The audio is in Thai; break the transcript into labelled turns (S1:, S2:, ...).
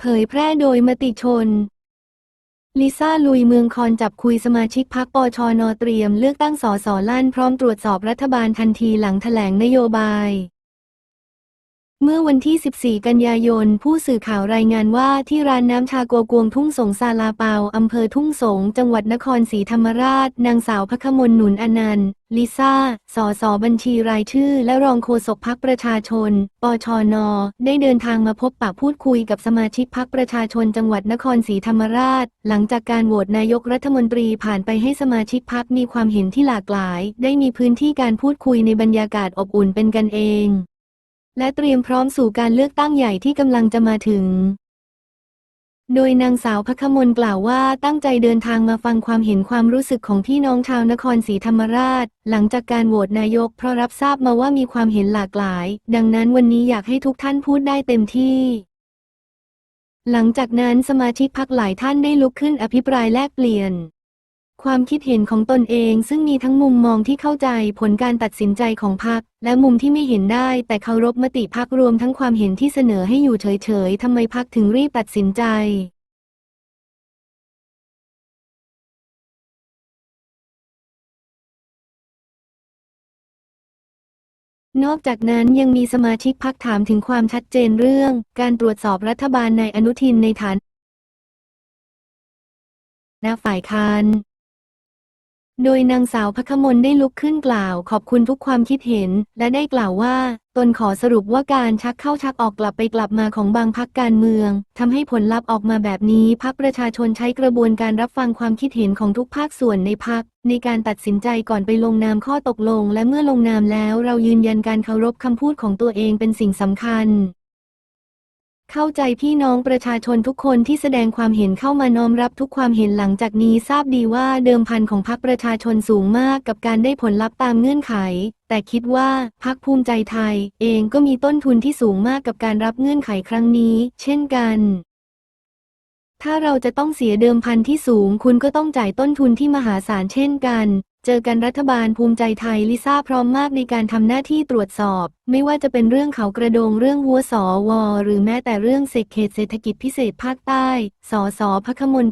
S1: เผยแพร่โดยมติชน ลิซ่าลุยเมืองคอนจับคุยสมาชิกพักปชนเตรียมเลือกตั้งสสลั่นพร้อมตรวจสอบรัฐบาลทันทีหลังแถลงนโยบาย เมื่อวันที่ 14 กันยายน ผู้สื่อข่าวรายงานว่าที่ร้านน้ำชาโกกวงทุ่งสงซาลาเปา อำเภอทุ่งสง จังหวัดนครศรีธรรมราช นางสาวพคมลหนุนอนันต์ ลิซ่า สสบัญชีรายชื่อ และรองโฆษกพักประชาชน ปชน ได้เดินทางมาพบปะพูดคุยกับสมาชิกพักประชาชนจังหวัดนครศรีธรรมราช หลังจากการโหวตนายกรัฐมนตรีผ่านไปให้สมาชิกพักมีความเห็นที่หลากหลาย ได้มีพื้นที่การพูดคุยในบรรยากาศอบอุ่นเป็นกันเอง และเตรียมพร้อมสู่การเลือกตั้งใหญ่ที่กำลังจะมาถึง โดยนางสาวพคมลกล่าวว่าตั้งใจเดินทางมาฟังความเห็นความรู้สึกของพี่น้องชาวนครศรีธรรมราช หลังจากการโหวตนายกเพราะรับทราบมาว่ามีความเห็นหลากหลาย ดังนั้นวันนี้อยากให้ทุกท่านพูดได้เต็มที่หลังจากนั้นสมาชิกพักหลายท่านได้ลุกขึ้นอภิปรายแลกเปลี่ยน ความคิดเห็นของตนเองซึ่งมีทั้งมุมมองที่เข้าใจผลการตัดสินใจของพรรคและมุมที่ไม่เห็นได้ แต่เคารพมติพรรครวมทั้งความเห็นที่เสนอให้อยู่เฉยๆทำไมพรรคถึงรีบตัดสินใจนอกจากนั้นยังมีสมาชิกพักถามถึงความชัดเจนเรื่อง การตรวจสอบรัฐบาลในอนุทินในฐานนะฝ่ายค้าน โดยนางสาวพคมลได้ลุกขึ้นกล่าวขอบคุณทุกความคิดเห็น และได้กล่าวว่า ตนขอสรุปว่าการชักเข้าชักออกกลับไปกลับมาของบางพักการเมืองทำให้ผลลัพธ์ออกมาแบบนี้พักประชาชนใช้กระบวนการรับฟังความคิดเห็นของทุกภาคส่วนในพักในการตัดสินใจก่อนไปลงนามข้อตกลง และเมื่อลงนามแล้วเรายืนยันการเคารพคำพูดของตัวเองเป็นสิ่งสำคัญ เข้าใจพี่น้องประชาชนทุกคนที่แสดงความเห็นเข้ามาน้อมรับทุกความเห็นหลังจากนี้ทราบดีว่าเดิมพันของพรรคประชาชนสูงมากกับการได้ผลลัพธ์ตามเงื่อนไข แต่คิดว่าพรรคภูมิใจไทย เองก็มีต้นทุนที่สูงมากกับการรับเงื่อนไขครั้งนี้ เช่นกัน ถ้าเราจะต้องเสียเดิมพันที่สูง คุณก็ต้องจ่ายต้นทุนที่มหาศาลเช่นกัน เจอกันรัฐบาลภูมิใจไทยลิซ่าพร้อมมากในการทำหน้าที่ตรวจสอบ ไม่ว่าจะเป็นเรื่องเขากระโดงเรื่องวัวสอวอหรือแม้แต่เรื่องเศรษฐเขตเศรษฐกิจพิเศษภาคใต้สอสอพคมล